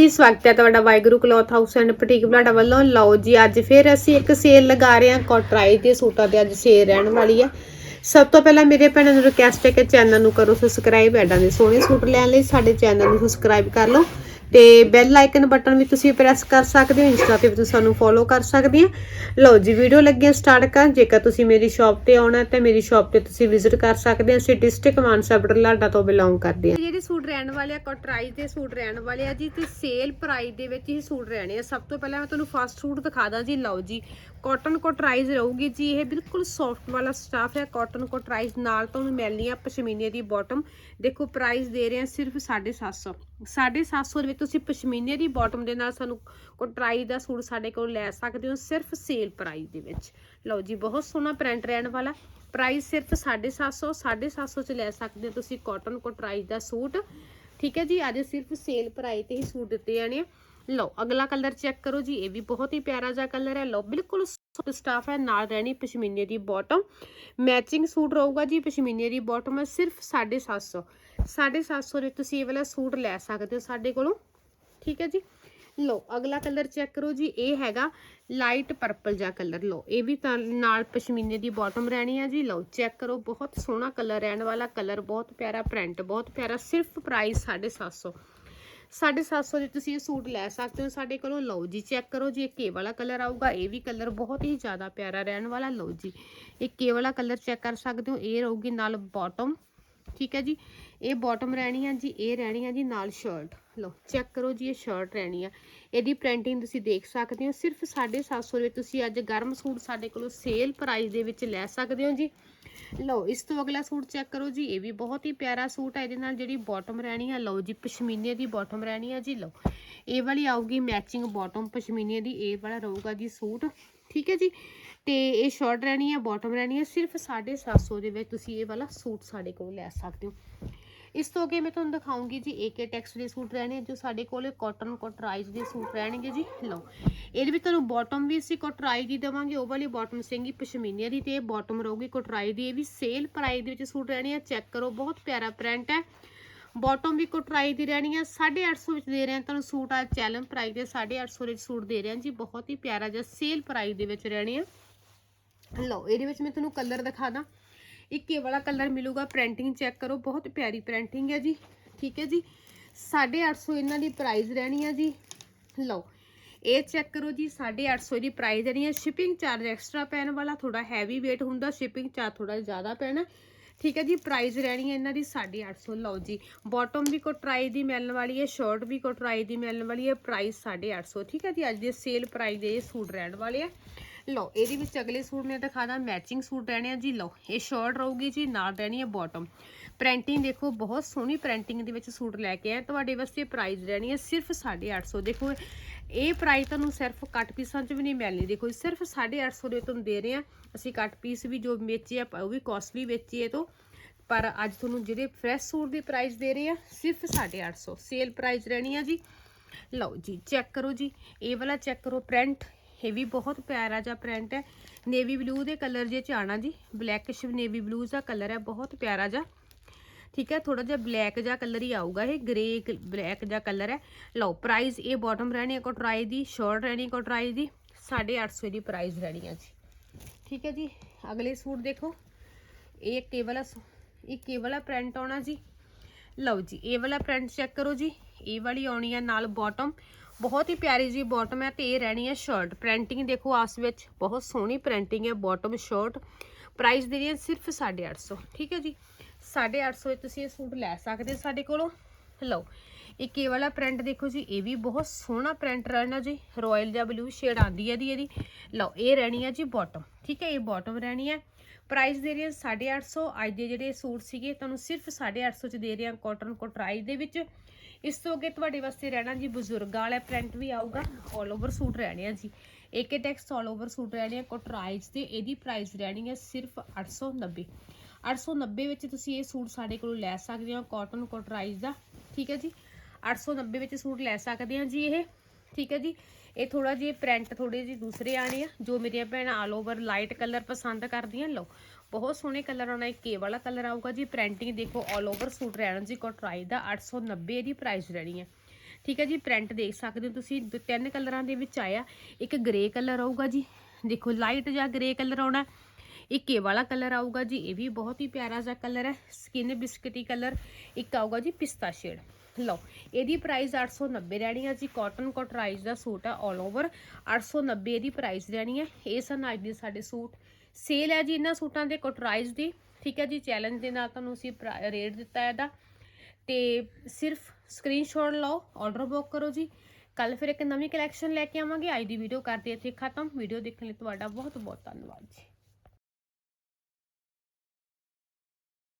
ਜੀ, ਸਵਾਗਤ ਹੈ ਤੁਹਾਡਾ Waheguru cloth house and boutique Balada ਵੱਲੋਂ। ਲਓ ਜੀ, ਅੱਜ ਫਿਰ ਅਸੀਂ ਇੱਕ ਸੇਲ ਲਗਾ ਰਹੇ ਹਾਂ ਕੋਟਰਾਈ ਦੇ ਸੂਟਾਂ ਤੇ ਅੱਜ ਸੇਲ ਰਹਿਣ ਵਾਲੀ ਹੈ। ਸਭ ਤੋਂ ਪਹਿਲਾਂ ਮੇਰੇ ਭੈਣਾਂ ਨੂੰ ਰਿਕਵੈਸਟ ਹੈ ਕਿ ਚੈਨਲ ਨੂੰ ਕਰੋ ਸਬਸਕ੍ਰਾਈਬ ਐਡਾਂ ਦੇ ਸੋਹਣੇ ਸੂਟ ਲੈਣ ਲਈ ਸਾਡੇ ਚੈਨਲ ਨੂੰ ਸਬਸਕ੍ਰਾਈਬ ਕਰ ਲਓ। ਤੇ ਬੈਲ ਆਈਕਨ ਬਟਨ ਵੀ ਤੁਸੀਂ ਪ੍ਰੈਸ ਕਰ ਸਕਦੇ ਹੋ ਇੰਸਟਾ ਤੇ ਵੀ ਤੁਸੀਂ ਸਾਨੂੰ ਫੋਲੋ ਕਰ ਸਕਦੇ ਹੋ। ਲਓ ਜੀ ਵੀਡੀਓ ਲੱਗੀ ਸਟਾਰਟ ਕਰ ਜੇਕਰ ਤੁਸੀਂ ਮੇਰੀ ਸ਼ਾਪ ਤੇ ਆਉਣਾ ਤਾਂ ਮੇਰੀ ਸ਼ਾਪ ਤੇ ਤੁਸੀਂ ਵਿਜ਼ਿਟ ਕਰ ਸਕਦੇ ਹੋ। ਅਸੀਂ ਡਿਸਟ੍ਰਿਕਟ ਮਾਨਸਾ ਬਟਲਾਡਾ ਤੋਂ ਬਿਲੋਂਗ ਕਰਦੇ ਹਾਂ। ਜਿਹੜੇ ਸੂਟ ਰਹਿਣ ਵਾਲੇ ਆ ਕੋਟਰਾਈਜ਼ ਦੇ ਸੂਟ ਰਹਿਣ ਵਾਲੇ ਆ ਜੀ, ਤੇ ਸੇਲ ਪ੍ਰਾਈਸ ਦੇ ਵਿੱਚ ਹੀ ਸੂਟ ਰਹਿਣੇ ਆ। ਸਭ ਤੋਂ ਪਹਿਲਾਂ ਮੈਂ ਤੁਹਾਨੂੰ ਫਸਟ ਸੂਟ ਦਿਖਾ ਦਾਂ ਜੀ। ਲਓ ਜੀ ਕਾਟਨ ਕੋਟਰਾਈਜ਼ ਰਹੂਗੀ ਜੀ। ਇਹ ਬਿਲਕੁਲ ਸੌਫਟ ਵਾਲਾ ਸਟਾਫ ਹੈ। ਕਾਟਨ ਕੋਟਰਾਈਜ਼ ਨਾਲ ਤੁਹਾਨੂੰ ਮਿਲਣੀ ਆ ਪਸ਼ਮੀਨੇ ਦੀ ਬਾਟਮ ਦੇਖੋ ਪ੍ਰਾਈਸ ਦੇ ਰਹੇ ਆ ਸਿਰਫ 750 750 ਦੇ ਵਿੱਚ ਤੁਸੀਂ ਪਸ਼ਮੀਨੇ ਦੀ ਬਾਟਮ ਦੇ ਨਾਲ ਸਾਨੂੰ ਕੋਟਰਾਈ ਦਾ ਸੂਟ ਸਾਡੇ ਕੋਲ ਲੈ ਸਕਦੇ ਹੋ ਸਿਰਫ ਸੇਲ ਪ੍ਰਾਈਸ ਦੇ ਵਿੱਚ। ਲਓ ਜੀ, ਬਹੁਤ ਸੋਹਣਾ ਪ੍ਰਿੰਟ ਰਹਿਣ ਵਾਲਾ। ਪ੍ਰਾਈਸ ਸਿਰਫ 750 750 ਚ ਲੈ ਸਕਦੇ ਹੋ ਤੁਸੀਂ ਕਾਟਨ ਕੋਟਰਾਈ ਦਾ ਸੂਟ। ਠੀਕ ਹੈ ਜੀ, ਅੱਜ ਸਿਰਫ ਸੇਲ ਪ੍ਰਾਈਸ ਤੇ ਹੀ ਸੂਟ ਦਿੱਤੇ ਜਾਣੇ ਆ। ਲਓ, ਅਗਲਾ ਕਲਰ ਚੈੱਕ ਕਰੋ ਜੀ, ਇਹ ਵੀ ਬਹੁਤ ਹੀ ਪਿਆਰਾ ਜਿਹਾ ਕਲਰ ਹੈ। ਲਓ, ਬਿਲਕੁਲ ਸਟਾਫ ਹੈ, ਨਾਲ ਰਹਿਣੀ ਪਸ਼ਮੀਨੇ ਦੀ ਬਾਟਮ ਮੈਚਿੰਗ ਸੂਟ ਰਹੂਗਾ ਜੀ, ਪਸ਼ਮੀਨੇ ਦੀ ਬਾਟਮ ਹੈ ਸਿਰਫ 750 750 ਦੇ ਤੁਸੀਂ ਇਹ ਵਾਲਾ ਸੂਟ ਲੈ ਸਕਦੇ ਹੋ ਸਾਡੇ ਕੋਲੋਂ। ਠੀਕ ਹੈ ਜੀ? ਲਓ, ਅਗਲਾ ਕਲਰ ਚੈੱਕ ਕਰੋ ਜੀ। ਇਹ ਹੈਗਾ ਲਾਈਟ ਪਰਪਲ ਜਿਹਾ ਕਲਰ। ਲਓ, ਇਹ ਵੀ ਤਾਂ ਨਾਲ ਪਸ਼ਮੀਨੇ ਦੀ ਬਾਟਮ ਰਹਿਣੀ ਆ ਜੀ। ਲਓ, ਚੈੱਕ ਕਰੋ, ਬਹੁਤ ਸੋਹਣਾ ਕਲਰ, ਰਹਿਣ ਵਾਲਾ ਕਲਰ, ਬਹੁਤ ਪਿਆਰਾ ਪ੍ਰਿੰਟ ਬਹੁਤ ਪਿਆਰਾ, ਸਿਰਫ ਪ੍ਰਾਈਸ 750 750 ਦੇ ਤੁਸੀਂ ਇਹ ਸੂਟ ਲੈ ਸਕਦੇ ਹੋ ਸਾਡੇ ਕੋਲੋਂ। ਲਓ ਜੀ, ਚੈੱਕ ਕਰੋ ਜੀ, ਇਹ ਕੇ ਵਾਲਾ ਕਲਰ ਆਊਗਾ। ਇਹ ਵੀ ਕਲਰ ਬਹੁਤ ਹੀ ਜ਼ਿਆਦਾ ਪਿਆਰਾ, ਰਹਿਣ ਵਾਲਾ। ਲਓ ਜੀ, ਇਹ ਕੇ ਵਾਲਾ ਕਲਰ ਚੈੱਕ ਕਰ ਸਕਦੇ ਹੋ। ਇਹ ਰਹੂਗੀ ਨਾਲ ਬਾਟਮ ਠੀਕ ਹੈ ਜੀ। ਇਹ ਬਾਟਮ ਰਹਿਣੀ ਆ ਜੀ, ਇਹ ਰਹਿਣੀ ਆ ਜੀ ਨਾਲ ਸ਼ਰਟ ਲਓ ਚੈੱਕ ਕਰੋ ਜੀ, ਇਹ ਸ਼ਰਟ ਰਹਿਣੀ ਆ। ਇਹਦੀ ਪ੍ਰਿੰਟਿੰਗ ਤੁਸੀਂ ਦੇਖ ਸਕਦੇ ਹੋ। ਸਿਰਫ 750 ਰੁਪਏ ਤੁਸੀਂ ਅੱਜ ਗਰਮ ਸੂਟ ਸਾਡੇ ਕੋਲੋਂ ਸੇਲ ਪ੍ਰਾਈਸ ਦੇ ਵਿੱਚ ਲੈ ਸਕਦੇ ਹੋ ਜੀ। ਲਓ, ਇਸ ਤੋਂ ਅਗਲਾ ਸੂਟ ਚੈੱਕ ਕਰੋ ਜੀ। ਇਹ ਵੀ ਬਹੁਤ ਹੀ ਪਿਆਰਾ ਸੂਟ ਹੈ ਇਹਦੇ ਨਾਲ ਜਿਹੜੀ ਬਾਟਮ ਰਹਿਣੀ ਆ, ਲਓ ਜੀ, ਪਸ਼ਮੀਨੇ ਦੀ ਬਾਟਮ ਰਹਿਣੀ ਆ ਜੀ, ਲਓ। ਇਹ ਵਾਲੀ ਆਊਗੀ ਮੈਚਿੰਗ ਬਾਟਮ ਪਸ਼ਮੀਨੇ ਦੀ ਇਹ ਵਾਲਾ ਰਹੂਗਾ ਜੀ ਸੂਟ। ਠੀਕ ਹੈ ਜੀ। ਤੇ ਇਹ ਸ਼ਾਰਟ ਰਹਿਣੀ ਹੈ ਬਾਟਮ ਰਹਿਣੀ ਹੈ ਸਿਰਫ 750 ਦੇ ਵਿੱਚ ਤੁਸੀਂ ਇਹ ਵਾਲਾ ਸੂਟ ਸਾਡੇ ਕੋਲ ਲੈ ਸਕਦੇ ਹੋ। ਇਸ ਤੋਂ ਅੱਗੇ ਮੈਂ ਤੁਹਾਨੂੰ ਦਿਖਾਉਂਗੀ ਜੀ ਏਕੇ ਟੈਕਸ ਦੇ ਸੂਟ ਰਹਿਣੇ ਆ, ਜੋ ਸਾਡੇ ਕੋਲ ਕਾਟਨ ਕੋਟਰਾਈਜ਼ ਦੇ ਸੂਟ ਰਹਿਣਗੇ ਜੀ। ਲਓ ਇਹਦੇ ਵਿੱਚ ਤੁਹਾਨੂੰ ਬਾਟਮ ਵੀ ਅਸੀਂ ਕੋਟਰਾਈ ਦੀ ਦੇਵਾਂਗੇ ਉਹ ਵਾਲੀ ਬਾਟਮ ਸਿੰਘੀ ਪਸ਼ਮੀਨੇ ਦੀ ਤੇ ਇਹ ਬਾਟਮ ਰਹੂਗੀ ਕੋਟਰਾਈ ਦੀ ਇਹ ਵੀ ਸੇਲ ਪ੍ਰਾਈਸ ਦੇ ਵਿੱਚ ਸੂਟ ਰਹਿਣੇ ਆ ਚੈੱਕ ਕਰੋ ਬਹੁਤ ਪਿਆਰਾ ਪ੍ਰਿੰਟ ਹੈ। ਬਾਟਮ ਵੀ ਕੋਟਰਾਈ ਦੀ ਰਹਿਣੀ ਆ 850 ਵਿੱਚ ਦੇ ਰਹੇ ਹਾਂ ਤੁਹਾਨੂੰ ਸੂਟ ਆ ਚੈਲਨ ਪ੍ਰਾਈਸ ਦੇ 850 ਦੇ ਸੂਟ ਦੇ ਰਹੇ ਹਾਂ ਜੀ ਬਹੁਤ ਹੀ ਪਿਆਰਾ ਜਿਹਾ ਸੇਲ ਪ੍ਰਾਈਸ ਦੇ ਵਿੱਚ ਰਹਿਣੇ ਆ। ਲਓ, ਇਹਦੇ ਵਿੱਚ ਮੈਂ ਤੁਹਾਨੂੰ ਕਲਰ ਦਿਖਾ ਦਾਂ। ਇੱਕ ਇਹ ਵਾਲਾ ਕਲਰ ਮਿਲੂਗਾ ਪ੍ਰਿੰਟਿੰਗ ਚੈੱਕ ਕਰੋ, ਬਹੁਤ ਪਿਆਰੀ ਪ੍ਰਿੰਟਿੰਗ ਹੈ ਜੀ, ਠੀਕ ਹੈ ਜੀ। 850 ਇਹਨਾਂ ਦੀ ਪ੍ਰਾਈਸ ਰਹਿਣੀ ਆ ਜੀ। ਲਓ, ਇਹ ਚੈੱਕ ਕਰੋ ਜੀ 850 ਦੀ ਪ੍ਰਾਈਸ ਰਹਿਣੀ ਹੈ ਸ਼ਿਪਿੰਗ ਚਾਰਜ ਐਕਸਟਰਾ ਪੈਣ ਵਾਲਾ ਥੋੜਾ ਹੈਵੀ weight ਹੁੰਦਾ ਸ਼ਿਪਿੰਗ ਚਾਰਜ ਥੋੜਾ ਜ਼ਿਆਦਾ ਪੈਣਾ। ਠੀਕ ਹੈ ਜੀ ਪ੍ਰਾਈਸ ਰਹਿਣੀ ਹੈ ਇਹਨਾਂ ਦੀ 850 ਲਓ ਜੀ ਬਾਟਮ ਵੀ ਕੋਟਰਾਈ ਦੀ ਮਿਲਣ ਵਾਲੀ ਹੈ ਸ਼ਰਟ ਵੀ ਕੋਟਰਾਈ ਦੀ ਮਿਲਣ ਵਾਲੀ ਹੈ ਪ੍ਰਾਈਸ 850 ਠੀਕ ਹੈ ਜੀ, ਅੱਜ ਦੇ ਸੇਲ ਪ੍ਰਾਈਸ ਦੇ ਇਹ ਸੂਟ ਰਹਿਣ ਵਾਲੇ ਆ। ਲਓ, ਇਹਦੇ ਵਿੱਚ ਅਗਲੇ ਸੂਟ ਨੇ ਦਿਖਾਦਾ ਮੈਚਿੰਗ ਸੂਟ ਰਹਿਣੇ ਆ ਜੀ। ਲਓ, ਇਹ ਸ਼ਰਟ ਰਹੂਗੀ ਜੀ, ਨਾਲ ਰਹਿਣੀ ਹੈ ਬਾਟਮ ਪ੍ਰਿੰਟਿੰਗ ਦੇਖੋ, ਬਹੁਤ ਸੋਹਣੀ ਪ੍ਰਿੰਟਿੰਗ ਦੇ ਵਿੱਚ ਸੂਟ ਲੈ ਕੇ ਆਏ। ਤੁਹਾਡੇ ਵਾਸਤੇ ਪ੍ਰਾਈਸ ਰਹਿਣੀ ਹੈ ਸਿਰਫ 850 ਦੇਖੋ, ਇਹ ਪ੍ਰਾਈਸ ਤੁਹਾਨੂੰ ਸਿਰਫ ਕੱਟ ਪੀਸਾਂ 'ਚ ਵੀ ਨਹੀਂ ਮਿਲਣੀ। ਦੇਖੋ ਸਿਰਫ 850 ਦੇ ਤੁਹਾਨੂੰ ਦੇ ਰਹੇ ਆ। ਅਸੀਂ ਕੱਟ ਪੀਸ ਵੀ ਜੋ ਵੇਚੇ ਆ, ਉਹ ਵੀ ਕਾਸਟਲੀ ਵੇਚੀਏ ਤੋਂ। ਪਰ ਅੱਜ ਤੁਹਾਨੂੰ ਜਿਹੜੇ ਫਰੈਸ਼ ਸੂਟ ਦੀ ਪ੍ਰਾਈਸ ਦੇ ਰਹੇ ਆ, ਸਿਰਫ 850 ਸੇਲ ਪ੍ਰਾਈਸ ਰਹਿਣੀ ਆ ਜੀ। ਲਓ ਜੀ ਚੈੱਕ ਕਰੋ ਜੀ। ਇਹ ਵਾਲਾ ਚੈੱਕ ਕਰੋ ਪ੍ਰਿੰਟ ਇਹ ਵੀ ਬਹੁਤ ਪਿਆਰਾ ਜਿਹਾ ਪ੍ਰਿੰਟ ਹੈ। ਨੇਵੀ ਬਲੂ ਦੇ ਕਲਰ ਜੇ ਚ ਆਣਾ ਜੀ ਬਲੈਕਿਸ਼ ਨੇਵੀ ਬਲੂ ਦਾ ਕਲਰ ਹੈ, ਬਹੁਤ ਪਿਆਰਾ ਜਿਹਾ। ਠੀਕ ਹੈ ਥੋੜਾ ਜਿਹਾ ਬਲੈਕ ਜਿਹਾ ਕਲਰ ਹੀ ਆਊਗਾ ਇਹ ਗ੍ਰੇ ਬਲੈਕ ਜਿਹਾ ਕਲਰ ਹੈ। ਲਓ ਪ੍ਰਾਈਸ ਇਹ ਬਾਟਮ ਰਹਿਣੀ ਹੈ ਕੋਟਰਾਈ ਦੀ ਸ਼ਰਟ ਰਹਿਣੀ ਕੋਟਰਾਈ ਦੀ 850 ਦੀ ਪ੍ਰਾਈਸ ਰਹਿਣੀ ਹੈ ਜੀ। ਠੀਕ ਹੈ ਜੀ, ਅਗਲੇ ਸੂਟ ਦੇਖੋ। ਇਹ ਕੇਵਲ ਇਹ ਕੇਵਲ ਪ੍ਰਿੰਟ ਆਉਣਾ ਜੀ। ਲਓ ਜੀ, ਇਹ ਵਾਲਾ ਪ੍ਰਿੰਟ ਚੈੱਕ ਕਰੋ ਜੀ। ਇਹ ਵਾਲੀ ਆਉਣੀ ਹੈ ਨਾਲ ਬਾਟਮ ਬਹੁਤ ਹੀ ਪਿਆਰੀ ਜੀ ਬਾਟਮ ਹੈ ਤੇ ਇਹ ਰਹਿਣੀ ਹੈ ਸ਼ਰਟ ਪ੍ਰਿੰਟਿੰਗ ਦੇਖੋ ਆਸ ਵਿੱਚ, ਬਹੁਤ ਸੋਹਣੀ ਪ੍ਰਿੰਟਿੰਗ ਹੈ ਬਾਟਮ ਸ਼ਰਟ ਪ੍ਰਾਈਸ ਦੇ ਰਹੀ ਹੈ ਸਿਰਫ 850 ਠੀਕ ਹੈ ਜੀ? 850 ਵਿੱਚ ਤੁਸੀਂ ਇਹ ਸੂਟ ਲੈ ਸਕਦੇ ਹੋ ਸਾਡੇ ਕੋਲੋਂ। ਲਓ ਇੱਕ ਇਹ ਵਾਲਾ ਪ੍ਰਿੰਟ ਦੇਖੋ ਜੀ, ਇਹ ਵੀ ਬਹੁਤ ਸੋਹਣਾ ਪ੍ਰਿੰਟ ਰਹਿਣਾ ਜੀ। ਰਾਇਲ ਜਾਂ ਬਲੂ ਸ਼ੇਡ ਆਂਦੀ ਹੈ ਦੀ ਇਹਦੀ। ਲਓ ਇਹ ਰਹਿਣੀ ਹੈ ਜੀ ਬਾਟਮ ਠੀਕ ਹੈ? ਇਹ ਬਾਟਮ ਰਹਿਣੀ ਹੈ। ਪ੍ਰਾਈਸ ਦੇ ਰਹੀ ਹੈ 850 ਅੱਜ ਦੇ ਜਿਹੜੇ ਸੂਟ ਸੀਗੇ, ਤੁਹਾਨੂੰ ਸਿਰਫ 850 ਚ ਦੇ ਰਹੇ ਹਾਂ ਕਾਟਨ ਕੋਟਰਾਈ ਦੇ ਵਿੱਚ। ਇਸ ਤੋਂ ਅੱਗੇ ਤੁਹਾਡੇ ਵਾਸਤੇ ਰਹਿਣਾ ਜੀ ਬਜ਼ੁਰਗਾਂ ਵਾਲਾ ਪ੍ਰਿੰਟ ਵੀ ਆਊਗਾ 올 ਓਵਰ ਸੂਟ ਰਹਿਣੇ ਆ ਜੀ ਏਕੇ ਟੈਕਸ 올 ਓਵਰ ਸੂਟ ਰਹਿਣੇ ਆ ਕੋਟਰਾਈਜ਼ ਤੇ ਇਹਦੀ ਪ੍ਰਾਈਸ ਰਹਿਣੀ ਹੈ ਸਿਰਫ 890 890 ਵਿੱਚ ਤੁਸੀਂ ਇਹ ਸੂਟ ਸਾਡੇ ਕੋਲੋਂ ਲੈ ਸਕਦੇ ਹੋ ਕਾਟਨ ਕੋਟਰਾਈਜ਼ ਦਾ। ਠੀਕ ਹੈ ਜੀ? 890 ਵਿੱਚ ਸੂਟ ਲੈ ਸਕਦੇ ਹਾਂ ਜੀ ਇਹ। ਠੀਕ ਹੈ ਜੀ? ਇਹ ਥੋੜਾ ਜਿਹਾ ਪ੍ਰਿੰਟ ਥੋੜੇ ਜਿਹੇ ਦੂਸਰੇ ਆਣੇ ਆ, ਜੋ ਮੇਰੀਆਂ ਭੈਣਾਂ ਆਲ ਓਵਰ ਲਾਈਟ ਕਲਰ ਪਸੰਦ ਕਰਦੀਆਂ, ਲਓ। ਬਹੁਤ ਸੋਹਣੇ ਕਲਰ ਆਉਣਾ, ਇੱਕ ਕੇ ਵਾਲਾ ਕਲਰ ਆਊਗਾ ਜੀ ਪ੍ਰਿੰਟਿੰਗ ਦੇਖੋ ਆਲ ਓਵਰ ਸੂਟ ਰਹਿਣਾ ਜੀ ਕੋਟਰਾਈ ਦਾ 890 ਇਹਦੀ ਪ੍ਰਾਈਸ ਰਹਿਣੀ ਹੈ ਠੀਕ ਹੈ ਜੀ ਪ੍ਰਿੰਟ ਦੇਖ ਸਕਦੇ ਹੋ ਤੁਸੀਂ, ਦ- ਤਿੰਨ ਕਲਰਾਂ ਦੇ ਵਿੱਚ ਆਇਆ, ਇੱਕ ਗ੍ਰੇ ਕਲਰ ਆਊਗਾ ਜੀ। ਦੇਖੋ ਲਾਈਟ ਜਾਂ ਗ੍ਰੇ ਕਲਰ ਆਉਣਾ, ਇੱਕ ਇਹ ਵਾਲਾ ਕਲਰ ਆਊਗਾ ਜੀ, ਇਹ ਵੀ ਬਹੁਤ ਹੀ ਪਿਆਰਾ ਜਿਹਾ ਕਲਰ ਹੈ ਸਕਿਨ ਬਿਸਕਟੀ ਕਲਰ ਇੱਕ ਆਊਗਾ ਜੀ ਪਿਸਤਾ ਸ਼ੇਡ ਲਓ, ਇਹਦੀ ਪ੍ਰਾਈਸ 890 ਰਹਿਣੀ ਹੈ ਜੀ ਕਾਟਨ ਕੋਟਰਾਈਜ਼ ਦਾ ਸੂਟ ਆ 올 ਓਵਰ 890 ਇਹਦੀ ਪ੍ਰਾਈਸ ਰਹਿਣੀ ਹੈ ਇਹ ਸਨ ਅੱਜ ਦੇ ਸਾਡੇ ਸੂਟ। ਸੇਲ ਹੈ ਜੀ ਇਹਨਾਂ ਸੂਟਾਂ ਦੇ ਕੋਟਰਾਈਜ਼ ਦੀ, ਠੀਕ ਹੈ ਜੀ ਚੈਲੰਜ ਦੇ ਨਾਲ ਤੁਹਾਨੂੰ ਅਸੀਂ ਰੇਟ ਦਿੱਤਾ ਇਹਦਾ। ਤੇ ਸਿਰਫ ਸਕਰੀਨਸ਼ਾਟ ਲਓ ਆਰਡਰ ਬੁੱਕ ਕਰੋ ਜੀ। ਕੱਲ ਫਿਰ ਇੱਕ ਨਵੀਂ ਕਲੈਕਸ਼ਨ ਲੈ ਕੇ ਆਵਾਂਗੇ, ਅੱਜ ਦੀ ਵੀਡੀਓ ਕਰਦੇ ਇੱਥੇ ਖਤਮ। ਵੀਡੀਓ ਦੇਖਣ ਲਈ ਤੁਹਾਡਾ ਬਹੁਤ ਬਹੁਤ ਧੰਨਵਾਦ ਜੀ।